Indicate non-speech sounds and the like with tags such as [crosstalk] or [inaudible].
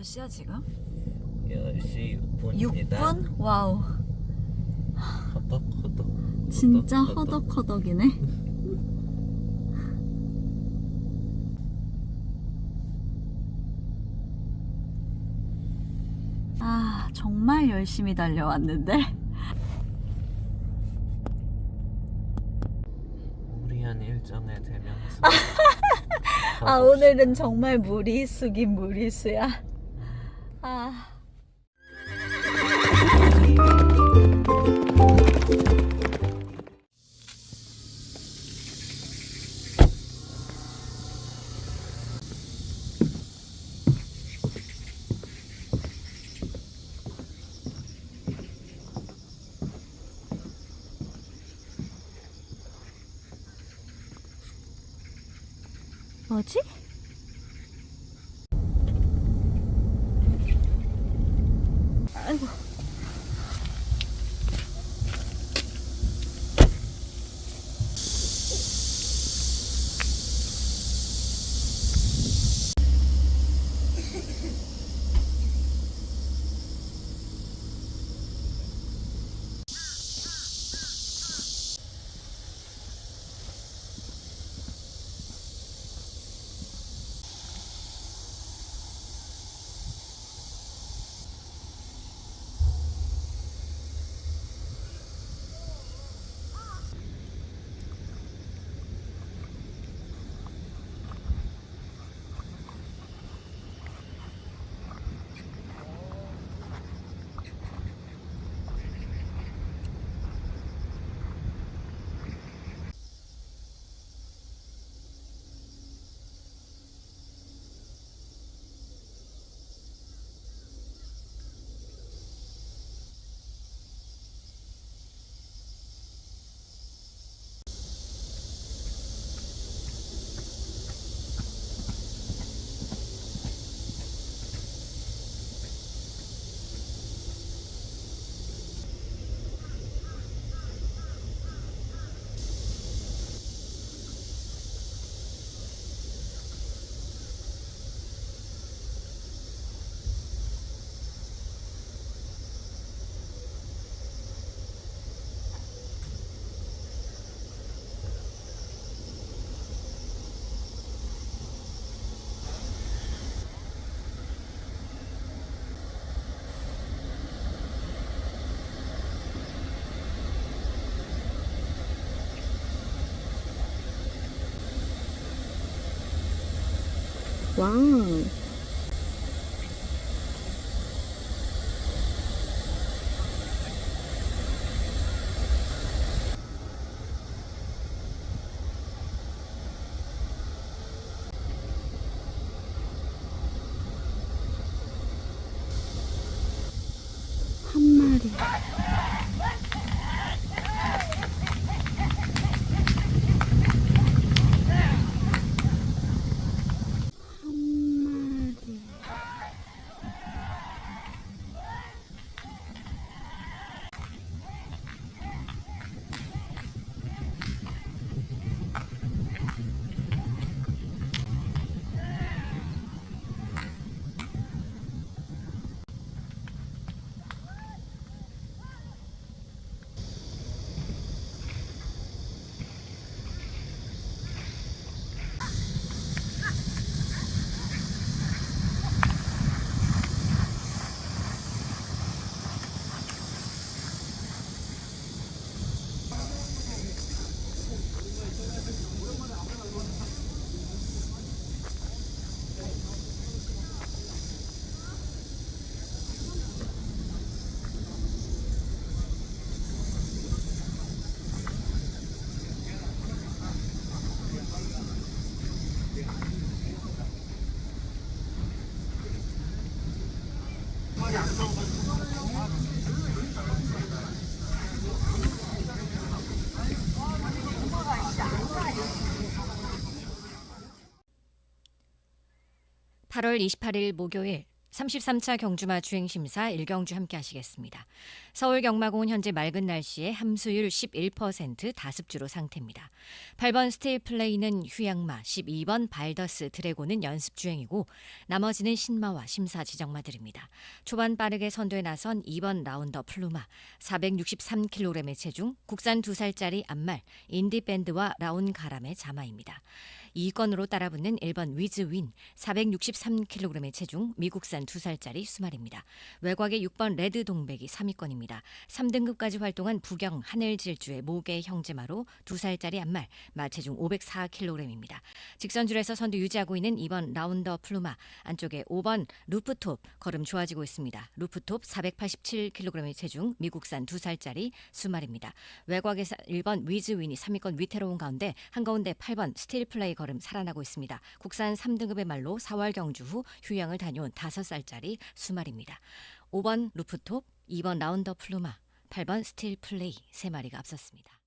몇 시야 지금? 10시 6분입니다. 6분? 와우. 허덕 허덕. 진짜 허덕허덕. 허덕허덕이네. [laughs] 아, 정말 열심히 달려왔는데. 무리한 일정에 대면해서. [laughs] 아, 오늘은 정말 무리수긴 무리수야. 아. 뭐지? 왕. 한 마리. 한 마리. (8월 28일) 목요일 33차 경주마 주행심사 1경주 함께 하시겠습니다. 서울 경마공은 현재 맑은 날씨에 함수율 11% 다습주로 상태입니다. 8번 스테일 플레이는 휴양마, 12번 발더스 드래곤은 연습 주행이고 나머지는 신마와 심사 지정마들입니다. 초반 빠르게 선두에 나선 2번 라운더 플루마, 463kg의 체중, 국산 2살짜리 암말, 인디밴드와 라운 가람의 자마입니다. 2위권으로 따라붙는 1번 위즈윈 463kg의 체중 미국산 2살짜리 수말입니다. 외곽의 6번 레드 동백이 3위권입니다. 3등급까지 활동한 부경 하늘질주의 모계 형제마로 2살짜리 암말 마체중 504kg입니다. 직선줄에서 선두 유지하고 있는 2번 라운더 플루마 안쪽에 5번 루프톱 걸음 좋아지고 있습니다. 루프톱 487kg의 체중 미국산 2살짜리 수말입니다. 외곽에서 1번 위즈윈이 3위권 위태로운 가운데 한가운데 8번 스틸 플레이 걸음 살아나고 있습니다. 국산 3등급의 말로 4월 경주 후 휴양을 다녀온 5살짜리 수말입니다. 5번 루프톱, 2번 라운더 플루마, 8번 스틸 플레이 세 마리가 앞섰습니다.